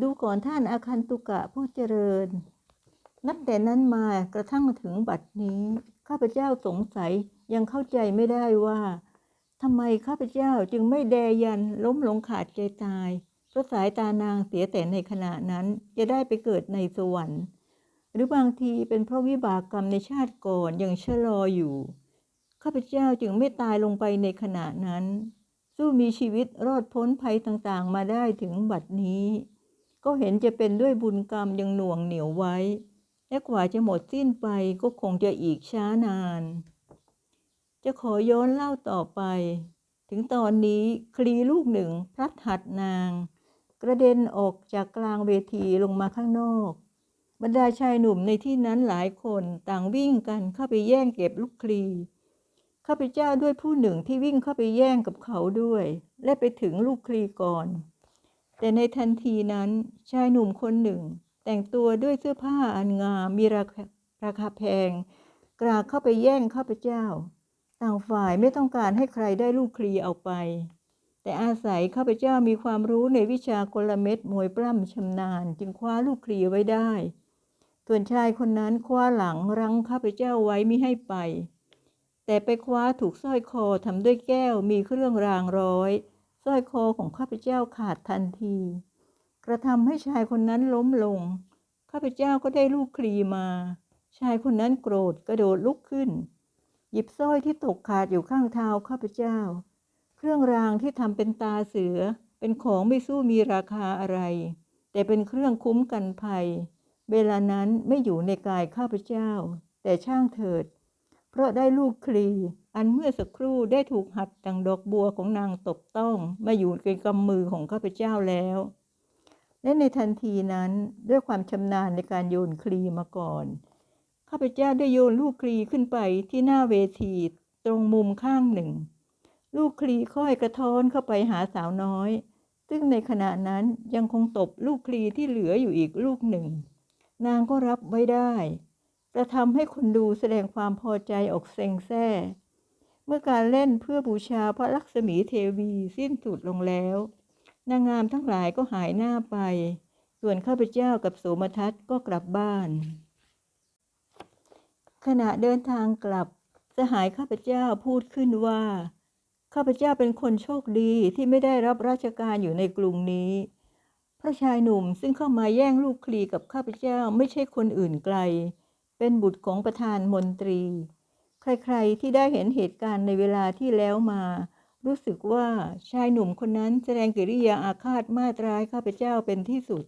ดูก่อนท่านอาคันตุกะผู้เจริญ นับแต่นั้นมากระทั่งถึงบัดนี้ ข้าพเจ้าสงสัยยังเข้าใจไม่ได้ว่าทำไมข้าพเจ้าจึงไม่แดยันล้มลงขาดใจตายเพราะสายตานางเสียแต่ในขณะนั้นจะได้ไปเกิดในสวรรค์ หรือบางทีเป็นเพราะวิบากกรรมในชาติก่อนยังชะลออยู่ ข้าพเจ้าจึงไม่ตายลงไปในขณะนั้น สู้มีชีวิตรอดพ้นภัยต่างๆ มาได้ถึงบัดนี้ ก็เห็นจะเป็นด้วยบุญกรรมยังหน่วงเหนียวไว้ และกว่าจะหมดสิ้นไปก็คงจะอีกช้านาน จะขอย้อนเล่าต่อไป ถึงตอนนี้คลีลูกหนึ่งพลัดหัดนาง กระเด็นออกจากกลางเวทีลงมาข้างนอก บรรดาชายหนุ่มในที่นั้นหลายคนต่างวิ่งกันเข้าไปแย่งเก็บลูกคลีข้าพเจ้าด้วยผู้หนึ่งที่วิ่งเข้าไปแย่งกับเขาด้วย และไปถึงลูกคลีก่อน แต่ในทันทีนั้นชายหนุ่มคนหนึ่ง แต่งตัวด้วยเสื้อผ้าอันงามมีราคาราคาแพง กราเข้าไปแย่งข้าพเจ้า ต่างฝ่ายไม่ต้องการให้ใครได้ลูกคลีเอาไป แต่อาศัยข้าพเจ้ามีความรู้ในวิชากลเม็ดมวยปล้ำชำนาญ จึงคว้าลูกคลีไว้ได้ ส่วนชายคนนั้นคว้าหลังรั้งข้าพเจ้าไว้ไม่ให้ไป แต่ไปคว้าถูกสร้อยคอทำด้วยแก้วมีเครื่องรางร้อย สร้อยคอของข้าพเจ้าขาดทันที กระทำให้ชายคนนั้นล้มลง ข้าพเจ้าก็ได้ลูกคลีมา ชายคนนั้นโกรธกระโดดลุกขึ้น หยิบสร้อยที่ตกขาดอยู่ข้างเท้าข้าพเจ้า เครื่องรางที่ทำเป็นตาเสือเป็นของไม่สู้มีราคาอะไร แต่เป็นเครื่องคุ้มกันภัย เวลานั้นไม่อยู่ในกายข้าพเจ้า แต่ช่างเถิด เพราะได้ลูกคลี อันเมื่อสักครู่ได้ถูกหัดดังดอกบัวของนางตบต้องมาอยู่ในกำมือของข้าพเจ้าแล้ว และในทันทีนั้นด้วยความชำนาญในการโยนคลีมาก่อน ข้าพเจ้าได้โยนลูกคลีขึ้นไปที่หน้าเวทีตรงมุมข้างหนึ่ง ลูกคลีค่อยกระท้อนเข้าไปหาสาวน้อย ซึ่งในขณะนั้นยังคงตบลูกคลีที่เหลืออยู่อีกลูกหนึ่ง นางก็รับไว้ได้ กระทำให้คนดูแสดงความพอใจออกเซ็งแซ่เมื่อการเล่นเพื่อบูชาพระลักษมีเทวีสิ้นสุดลงแล้ว นางงามทั้งหลายก็หายหน้าไป ส่วนข้าพเจ้ากับโสมทัศน์ก็กลับบ้าน ขณะเดินทางกลับ สหายข้าพเจ้าพูดขึ้นว่า ข้าพเจ้าเป็นคนโชคดีที่ไม่ได้รับราชการอยู่ในกรุงนี้ พระชายหนุ่มซึ่งเข้ามาแย่งลูกคลีกับข้าพเจ้าไม่ใช่คนอื่นไกล เป็นบุตรของประธานมนตรี ใครๆที่ได้เห็นเหตุการณ์ในเวลาที่แล้วมา รู้สึกว่าชายหนุ่มคนนั้นแสดงกิริยาอาฆาตมาตร้ายข้าพเจ้าเป็นที่สุด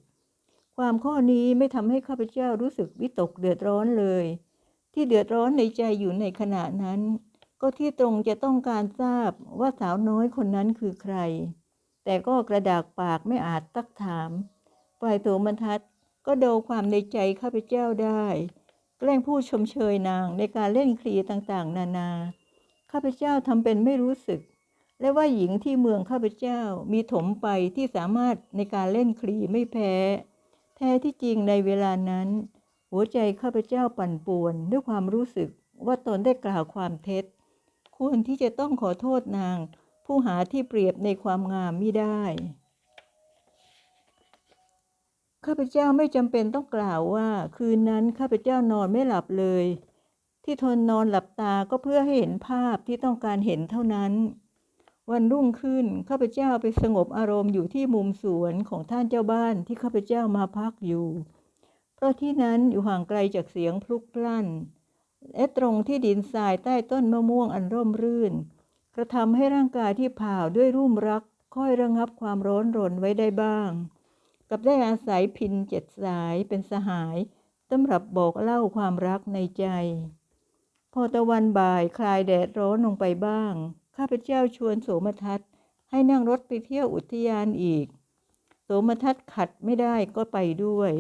ความข้อนี้ไม่ทำให้ข้าพเจ้ารู้สึกวิตกเดือดร้อนเลย ที่เดือดร้อนในใจอยู่ในขณะนั้น ก็ที่ตรงจะต้องการทราบว่าสาวน้อยคนนั้นคือใคร แต่ก็กระดากปากไม่อาจตักถามฝ่ายโทมทัศก็เดาความในใจข้าพเจ้าได้ แกล้งพูดชมเชยนางในการเล่นคลีต่างๆ นานา ข้าพเจ้าทำเป็นไม่รู้สึก และว่าหญิงที่เมืองข้าพเจ้ามีถมไปที่สามารถในการเล่นคลีไม่แพ้ แท้ที่จริงในเวลานั้น หัวใจข้าพเจ้าปั่นป่วนด้วยความรู้สึกว่าตนได้กล่าวความเท็จ ควรที่จะต้องขอโทษนาง ผู้หาที่เปรียบในความงามไมิได้ ข้าพเจ้าไม่จำเป็นต้องกล่าวว่า คืนนั้นข้าพเจ้านอนไม่หลับเลย ที่ทนนอนหลับตาก็เพื่อให้เห็นภาพที่ต้องการเห็นเท่านั้น วันรุ่งขึ้นข้าพเจ้าไปสงบอารมณ์อยู่ที่มุมสวนของท่านเจ้าบ้านที่ข้าพเจ้ามาพักอยู่ เพราะที่นั้นอยู่ห่างไกลจากเสียงพลุกพล่านและตรงที่ดินทรายใต้ต้นมะม่วงอันร่มรื่น กระทำให้ร่างกายที่ผ่าวด้วยรุ่มรักค่อยระงับความร้อนรนไว้ได้บ้าง กับได้อาศัยพินเจ็ดสายเป็นสหายสำรับบอกเล่าความรักในใจ พอตะวันบ่ายคลายแดดร้อนลงไปบ้าง ข้าพเจ้าชวนโสมทัศน์ให้นั่งรถไปเที่ยวอุทยานอีก โสมทัศน์ขัดไม่ได้ก็ไปด้วย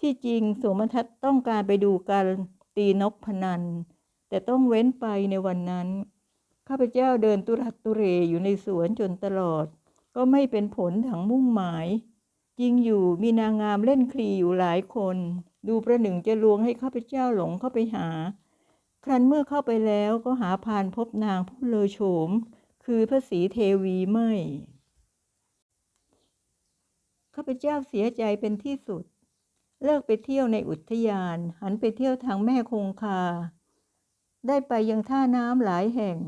ที่จริงโสมทัศน์ต้องการไปดูการตีนกพนัน แต่ต้องเว้นไปในวันนั้น ข้าพเจ้าเดินตุรักตุเรอยู่ในสวนจนตลอด ก็ไม่เป็นผลถังมุ่งหมาย จริงอยู่มีนางงามเล่นคลีอยู่หลายคน ดูประหนึ่งจะลวงให้ข้าพเจ้าหลงเข้าไปหา ครั้นเมื่อเข้าไปแล้วก็หาพานพบนางผู้เลอโฉม คือพระศรีเทวีไม่ข้าพเจ้าเสียใจเป็นที่สุด เลิกไปเที่ยวในอุทยาน หันไปเที่ยวทางแม่คงคา ได้ไปยังท่าน้ำหลายแห่ง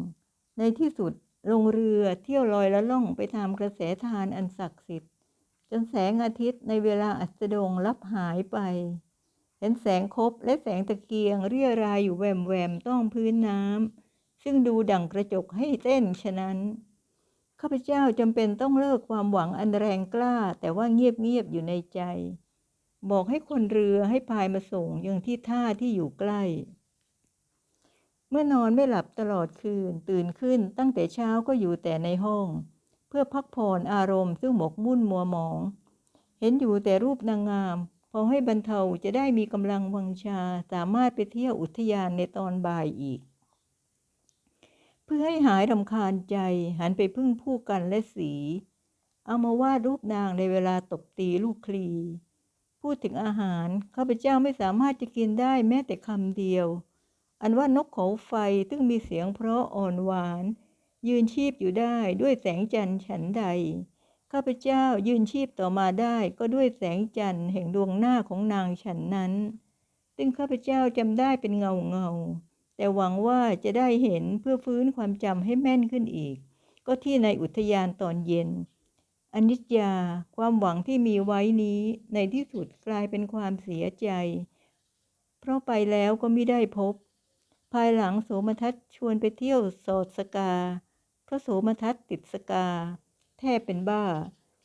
ในที่สุดลงเรือเที่ยวลอยละล่องไปตามกระแสทานอันศักดิ์สิทธิ์ นแสงอาทิตย์ในเวลาอัสดงลับหายไป เห็นแสงคบและแสงตะเกียงเรียรายอยู่แวมแวมๆต้องพื้นน้ำซึ่งดูดั่งกระจกให้เต้นฉะนั้น ข้าพเจ้าจำเป็นต้องเลิกความหวังอันแรงกล้า แต่ว่าเงียบๆอยู่ในใจ บอกให้คนเรือให้พายมาส่งยังที่ท่าที่อยู่ใกล้ เมื่อนอนไม่หลับตลอดคืนตื่นขึ้นตั้งแต่เช้าก็อยู่แต่ในห้อง พื่อพักผ่อนอารมณ์ซึ่งหมกมุ่นมัวหมอง เห็นอยู่แต่รูปนางงาม พอให้บรรเทาจะได้มีกำลังวังชาสามารถไปเที่ยวอุทยานในตอนบ่ายอีก เพื่อให้หายรำคาญใจหันไปพึ่งผู้กันและสี เอามาวาดรูปนางในเวลาตบตีลูกคลี พูดถึงอาหารข้าพเจ้าไม่สามารถจะกินได้แม้แต่คำเดียว อันว่านกเขาไฟซึ่งมีเสียงเพราะอ่อนหวาน ยืนชีพอยู่ได้ด้วยแสงจันทร์ฉันใด ข้าพเจ้ายืนชีพต่อมาได้ก็ด้วยแสงจันทร์แห่งดวงหน้าของนางฉันนั้น ซึ่งข้าพเจ้าจำได้เป็นเงาเงา แต่หวังว่าจะได้เห็นเพื่อฟื้นความจำให้แม่นขึ้นอีก ก็ที่ในอุทยานตอนเย็น อนิจจาความหวังที่มีไว้นี้ในที่สุดกลายเป็นความเสียใจ เพราะไปแล้วก็ไม่ได้พบภายหลังโสมทัศชวนไปเที่ยวโสดสกา พระโสมทัศติดสกา แทบเป็นบ้า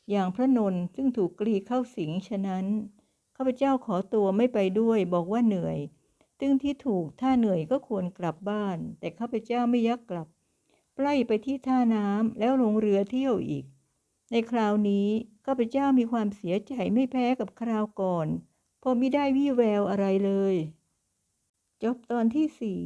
อย่างพระนนท์ซึ่งถูกกรีเข้าสิงฉะนั้นข้าพเจ้าขอตัวไม่ไปด้วย บอกว่าเหนื่อยซึ่งที่ถูกถ้าเหนื่อยก็ควรกลับบ้าน แต่ข้าพเจ้าไม่ยักกลับไล่ไปที่ท่าน้ำแล้วลงเรือเที่ยวอีก ในคราวนี้ข้าพเจ้ามีความเสียใจไม่แพ้กับคราวก่อนเพราะไม่ได้วี่แววอะไรเลย จบตอนที่สี่